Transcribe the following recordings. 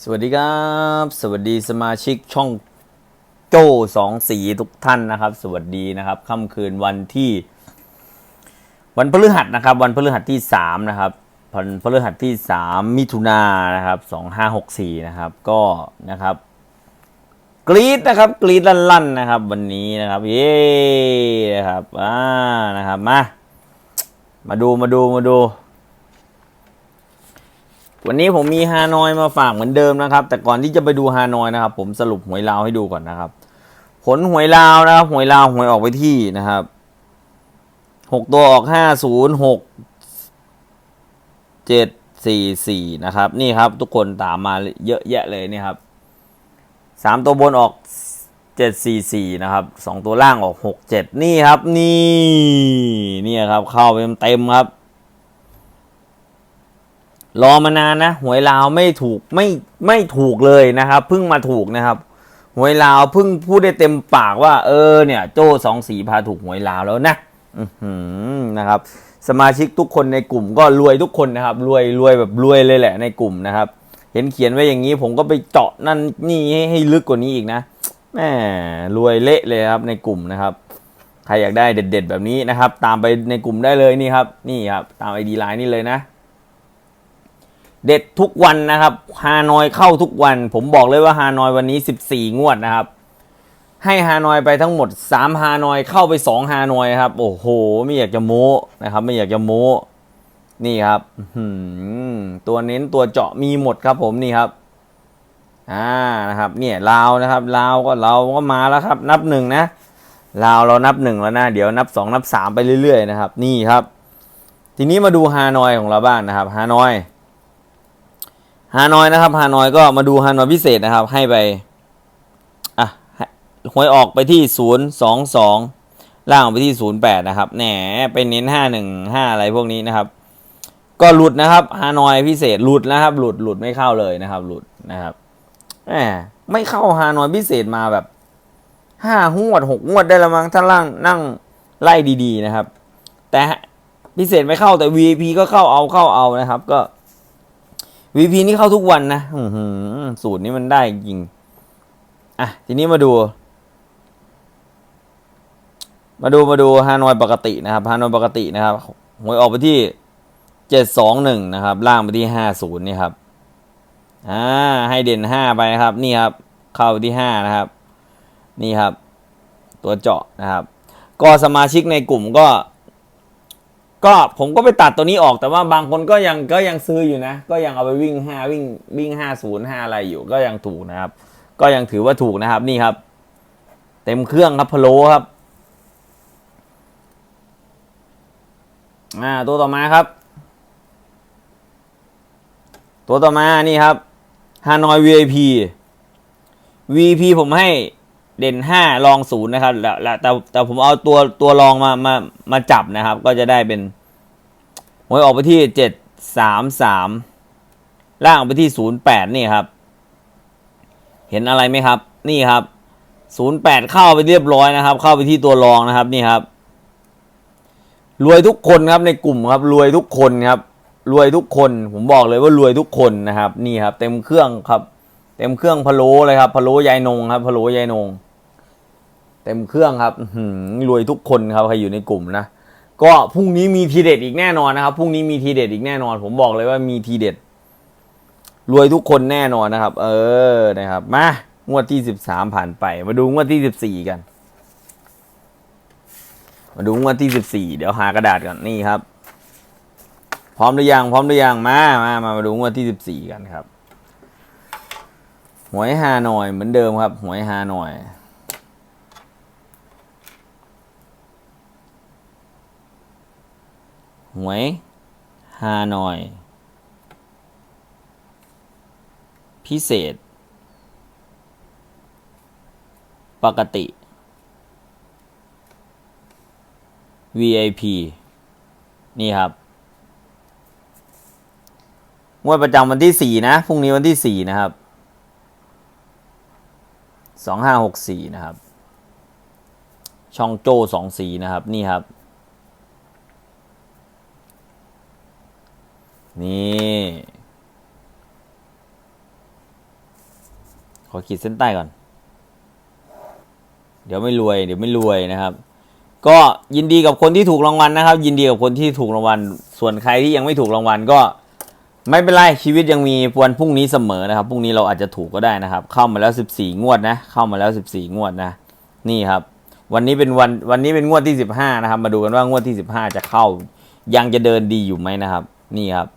สวัสดีครับ สวัสดีสมาชิกช่องโจ้สองสีทุกท่านนะครับ สวัสดีนะครับค่ำคืนวันที่ วันพฤหัสนะครับ วันพฤหัสที่สามนะครับวันพฤหัสที่สามมิถุนายนนะครับสองห้าหกสี่นะครับก็นะครับ กรีดนะครับ กรีดลั่นๆนะครับ วันนี้นะครับเย้นะครับอ่านะครับมามาดูมาดูมาดู วันนี้ผมมีฮานอยมาฝากเหมือนเดิมนะครับ แต่ก่อนที่จะไปดูฮานอยนะครับ ผมสรุปหวยลาวให้ดูก่อนนะครับ ผลหวยลาวนะครับหวยลาวหวยออกไปที่นะครับหกตัวออกห้าศูนย์หกเจ็ดสี่สี่นะครับ นี่ครับทุกคนตามมาเยอะแยะเลยนี่ครับสามตัวบนออกเจ็ดสี่สี่นะครับสองตัวล่างออกหกเจ็ดนี่ครับ นี่นี่ครับ เข้าไปเต็มครับ รอมานานนะหวยลาวไม่ถูกไม่ไม่ถูกเลยนะครับเพิ่งมาถูกนะครับ หวยลาวเพิ่งพูดได้เต็มปากว่า เออเนี่ย โจ้สองสีพาถูกหวยลาวแล้วนะอือหือนะครับ สมาชิกทุกคนในกลุ่มก็รวยทุกคนนะครับ รวยรวยแบบรวยเลยแหละในกลุ่มนะครับ เห็นเขียนไว้อย่างนี้ผมก็ไปเจาะนั่นนี่ให้ให้ลึกกว่านี้อีกนะแหมรวยเละเลยครับในกลุ่มนะครับใครอยากได้เด็ด ๆ แบบนี้นะครับ ตามไปในกลุ่มได้เลยนี่ครับ นี่ครับ ตามไอดีไลน์นี่เลยนะ เด็ดทุกวันนะครับฮานอยเข้าทุกวัน ผมบอกเลยว่าฮานอยวันนี้ 14 งวดนะครับ ให้ฮานอยไปทั้งหมด 3 ฮานอยเข้าไป 2 ฮานอยครับ โอ้โห ไม่อยากจะโม้นะครับ ไม่อยากจะโม้นี่ครับตัวเน้นตัวเจาะมีหมดครับผมนี่ครับอ่านะครับ เนี่ยลาวนะครับลาวก็เราก็มาแล้วครับ นับหนึ่งนะลาวเรานับหนึ่งแล้วนะ เดี๋ยวนับสองนับสามไปเรื่อยๆนะครับ นี่ครับ ทีนี้มาดูฮานอยของเราบ้างนะครับ ฮานอย ฮานอยนะครับฮานอยก็มาดูฮานอยพิเศษนะครับ ให้ไปอะหวยออกไปที่ศูนย์สองสองล่างออกไปที่ศูนย์แปดนะครับแหนไปเน้นห้าหนึ่งห้าอะไรพวกนี้นะครับ ก็หลุดนะครับฮานอยพิเศษหลุดนะครับ หลุดหลุดไม่เข้าเลยนะครับ หลุดนะครับแหมไม่เข้าฮานอยพิเศษมาแบบห้างวดหกงวดได้ละมั้งถ้าล่างนั่งไล่ดีๆนะครับ แต่พิเศษไม่เข้าแต่ VIP ก็เข้าเอาเข้าเอานะครับ ก็ VP นี่เข้าทุกวันนะสูตรนี้มันได้จริง อะ ทีนี้มาดู มาดูมาดูฮานอยปกตินะครับฮานอยปกตินะครับหวยออกไปที่เจ็ดสองหนึ่งนะครับ ล่างไปที่ห้าศูนย์นี่ครับ อ่า ให้เด่นห้าไปนะครับ นี่ครับ เข้าที่ห้านะครับ นี่ครับ ตัวเจาะนะครับ ก็สมาชิกในกลุ่มก็ ก็ผมก็ไปตัดตัวนี้ออกแต่ว่าบางคนก็ยังก็ยังซื้ออยู่นะ ก็ยังเอาไปวิ่งห้าวิ่งวิ่งห้าศูนย์ห้าอะไรอยู่ก็ยังถูกนะครับ ก็ยังถือว่าถูกนะครับนี่ครับ เต็มเครื่องครับพะโลครับอ่าตัวต่อมาครับ ตัวต่อมานี่ครับฮานอย VIP VIP ผมให้ เด่นห้าลองศูนย์นะครับแล้วแล้วแต่แต่ผมเอาตัวตัวรองมามามาจับนะครับ ก็จะได้เป็นหวยออกไปที่เจ็ดสามสามล่างออกไปที่ศูนย์แปดนี่ครับ เห็นอะไรไหมครับ นี่ครับศูนย์แปดเข้าไปเรียบร้อยนะครับ เข้าไปที่ตัวรองนะครับนี่ครับ รวยทุกคนครับในกลุ่มครับ รวยทุกคนครับ รวยทุกคน ผมบอกเลยว่ารวยทุกคนนะครับ นี่ครับ เต็มเครื่องครับ เต็มเครื่องพะโล้เลยครับพะโล้ยายนงครับพะโล้ยายนง เต็มเครื่องครับรวยทุกคนครับใครอยู่ในกลุ่มนะก็พรุ่งนี้มีทีเด็ดอีกแน่นอนนะครับพรุ่งนี้มีทีเด็ดอีกแน่นอน ผมบอกเลยว่ามีทีเด็ด รวยทุกคนแน่นอนนะครับ เออนะครับ มางวดที่สิบสามผ่านไป มาดูงวดที่สิบสี่กัน มาดูงวดที่สิบสี่เดี๋ยวหากระดาษก่อนนี่ครับ พร้อมหรือยังพร้อมหรือยังมามามามาดูงวดที่สิบสี่กันครับ หวยฮานอยเหมือนเดิมครับ หวยฮานอยหวยฮานอย พิเศษ ปกติ VIP นี่ครับ งวดประจำวันที่สี่นะ พรุ่งนี้วันที่สี่นะครับ สองห้าหกสี่นะครับ ช่องโจ้สองสีนะครับ นี่ครับ นี่ขีดเส้นใต้ก่อน เดี๋ยวไม่รวย เดี๋ยวไม่รวยนะครับ ก็ยินดีกับคนที่ถูกรางวัลนะครับ ยินดีกับคนที่ถูกรางวัล ส่วนใครที่ยังไม่ถูกรางวัลก็ ไม่เป็นไรชีวิตยังมีวันพรุ่งนี้เสมอนะครับพรุ่งนี้เราอาจจะถูกก็ได้นะครับ เข้ามาแล้ว 14 งวดนะเข้ามาแล้ว 14 งวดนะ นี่ครับ วันนี้เป็นวันวันนี้เป็นงวดที่ 15 นะครับ มาดูกันว่างวดที่ 15 จะเข้า ยังจะเดินดีอยู่ไหมนะครับ นี่ครับ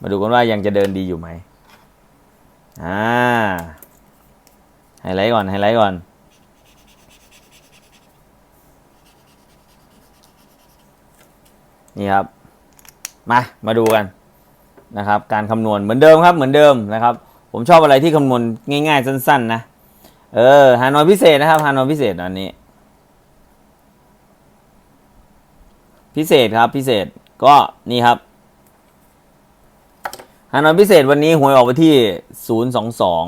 มาดูกันว่ายังจะเดินดีอยู่ไหมอ่าไฮไลท์ก่อนไฮไลท์ก่อนนี่ครับ มา มาดูกัน นะครับ การคำนวณเหมือนเดิมครับเหมือนเดิมนะครับ ผมชอบอะไรที่คำนวณง่าย ๆ สั้น ๆ นะ เออฮานอยพิเศษนะครับฮานอยพิเศษอันนี้ พิเศษครับพิเศษก็นี่ครับฮานอยพิเศษวันนี้หวยออกไปที่ศูนย์สองสอง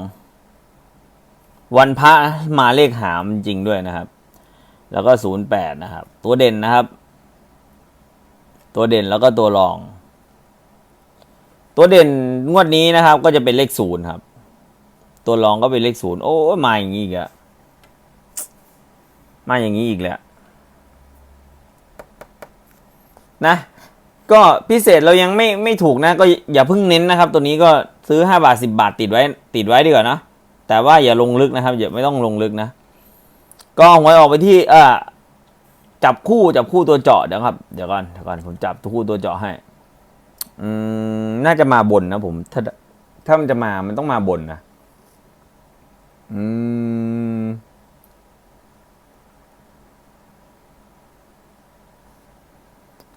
วันพระมาเลขหามจริงด้วยนะครับ แล้วก็ศูนย์แปดนะครับ ตัวเด่นนะครับ ตัวเด่นแล้วก็ตัวรอง ตัวเด่นงวดนี้นะครับ ก็จะเป็นเลขศูนย์ครับ ตัวรองก็เป็นเลขศูนย์โอ้มาอย่างนี้อีกอะมาอย่างนี้อีกแล้วนะ ก็พิเศษเรายังไม่ไม่ถูกนะ ก็อย่าเพิ่งเน้นนะครับ ตัวนี้ก็ซื้อห้าบาทสิบาทติดไว้ ติดไว้ดีกว่านะแต่ว่าอย่าลงลึกนะครับ อย่าไม่ต้องลงลึกนะ ก็หวยออกไปที่ เออจับคู่จับคู่ตัวเจาะเดี๋ยวครับ เดี๋ยวก่อนเดี๋ยวก่อนผมจับตัวคู่ตัวเจาะให้ อืม น่าจะมาบนนะผม ถ้าถ้ามันจะมามันต้องมาบนนะอืม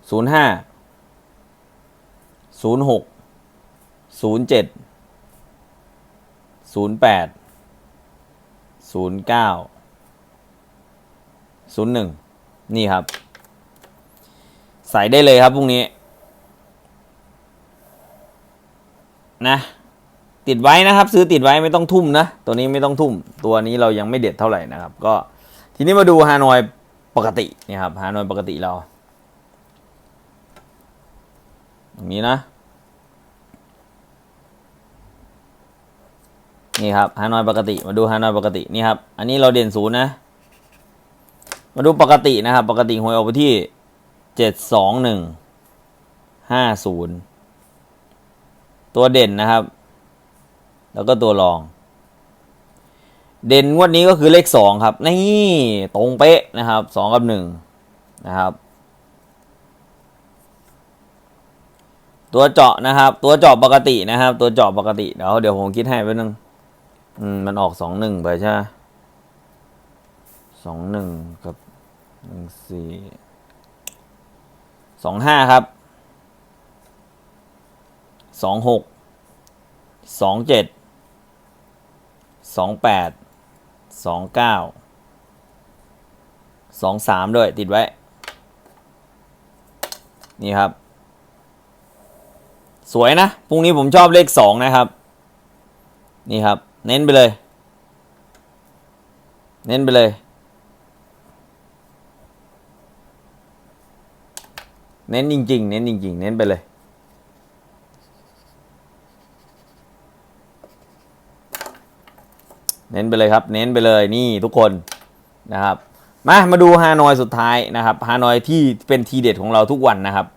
ศูนย์ห้าศูนย์หกศูนย์เจ็ดศูนย์แปดศูนย์เก้าศูนย์หนึ่งนี่ครับ ใส่ได้เลยครับพรุ่งนี้ นะ ติดไว้นะครับ ซื้อติดไว้ไม่ต้องทุ่มนะ ตัวนี้ไม่ต้องทุ่ม ตัวนี้เรายังไม่เด็ดเท่าไหร่นะครับ ก็ทีนี้มาดูฮานอยปกตินี่ครับฮานอยปกติเราอย่างนี้นะนี่ครับฮานอยปกติมาดูฮานอยปกตินี่ครับ อันนี้เราเด่นศูนย์นะ มาดูปกตินะครับ ปกติหวยออกไปที่เจ็ดสองหนึ่งห้าศูนย์ ตัวเด่นนะครับ แล้วก็ตัวรอง เด่นงวดนี้ก็คือเลขสองครับ นี่ตรงเป๊ะนะครับสองกับหนึ่งนะครับ ตัวเจาะนะครับ ตัวเจาะปกตินะครับ ตัวเจาะปกติเดี๋ยวเดี๋ยวผมคิดให้ไปนึงอืมมันออกสองหนึ่งไปใช่ไหมสองหนึ่งกับหนึ่งสี่สองห้าครับ สองหกสองเจ็ดสองแปดสองเก้าสองสามด้วยติดไว้ นี่ครับ สวยนะพรุ่งนี้ผมชอบเลขสองนะครับ นี่ครับ เน้นไปเลย เน้นไปเลย เน้นจริง ๆ เน้นจริง ๆ เน้นไปเลย เน้นไปเลยครับ เน้นไปเลยนี่ทุกคนนะครับ มามาดูฮานอยสุดท้ายนะครับฮานอยที่เป็นทีเด็ดของเราทุกวันนะครับ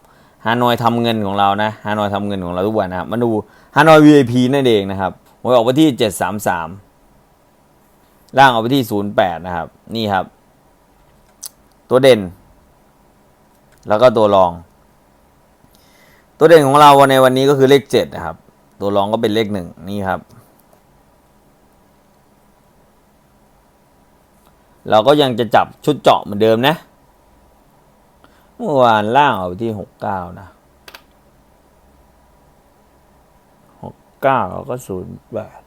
ฮานอยทำเงินของเรานะฮานอยทำเงินของเราทุกวันนะครับมาดูฮานอย VIP นั่นเองนะครับหวยออกไปที่ 733 ล่างออกไปที่ 08 นะครับ นี่ครับ ตัวเด่น แล้วก็ตัวรอง ตัวเด่นของเราในวันนี้ก็คือเลข 7 นะครับ ตัวรองก็เป็นเลขหนึ่งนี่ครับ เราก็ยังจะจับชุดเจาะเหมือนเดิมนะ เมื่อวานล่างเอาไปที่หกเก้านะหกเก้าเราก็ศูนย์แปด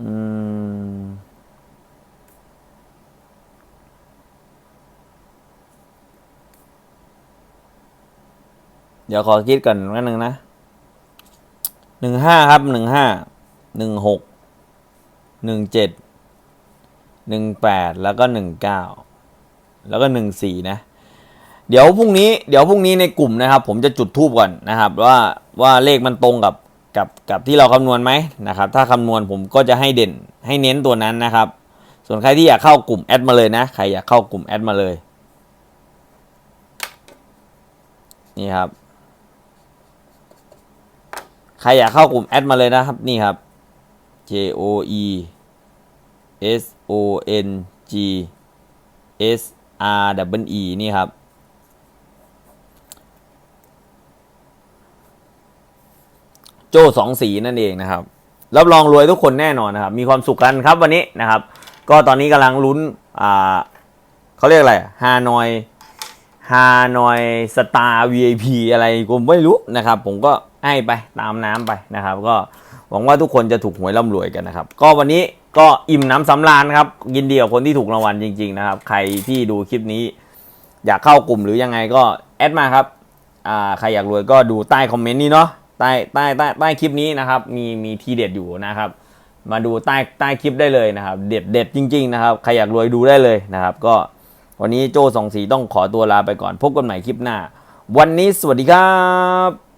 อืมเดี๋ยวขอคิดก่อนนิดนึงนะ หนึ่งห้าครับหนึ่งห้าหนึ่งหกหนึ่งเจ็ดหนึ่งแปดแล้วก็หนึ่งเก้าแล้วก็หนึ่งสี่นะ เดี๋ยวพรุ่งนี้เดี๋ยวพรุ่งนี้ในกลุ่มนะครับ ผมจะจุดทูบก่อนนะครับ ว่าว่าเลขมันตรงกับกับกับที่เราคำนวณไหมนะครับ ถ้าคำนวณผมก็จะให้เด่นให้เน้นตัวนั้นนะครับ ส่วนใครที่อยากเข้ากลุ่มแอดมาเลยนะใครอยากเข้ากลุ่มแอดมาเลยนี่ครับ ใครอยากเข้ากลุ่มแอดมาเลยนะครับ นี่ครับ J O E S O N G S R W E นี่ครับ โจ้สองสีนั่นเองนะครับ รับรองรวยทุกคนแน่นอนนะครับ มีความสุขกันครับวันนี้นะครับ ก็ตอนนี้กำลังลุ้น อ่าเขาเรียกอะไรฮานอยฮานอยสตาร์ VIP อะไรผมไม่รู้นะครับ ผมก็ ให้ไปตามน้ำไปนะครับ ก็หวังว่าทุกคนจะถูกหวยร่ำรวยกันนะครับ ก็วันนี้ก็อิ่มน้ำสำราญครับ ยินดีกับคนที่ถูกรางวัลจริง ๆ นะครับ ใครที่ดูคลิปนี้ อยากเข้ากลุ่มหรือยังไงก็แอดมาครับอ่าใครอยากรวยก็ดูใต้คอมเมนต์นี้เนาะใต้ใต้ใต้ใต้คลิปนี้นะครับ มีมีทีเด็ดอยู่นะครับ มาดูใต้ใต้คลิปได้เลยนะครับ เด็ดเด็ดจริง ๆ นะครับ ใครอยากรวยดูได้เลยนะครับ ก็วันนี้โจสองสีต้องขอตัวลาไปก่อนพบกันใหม่คลิปหน้า วันนี้สวัสดีครับ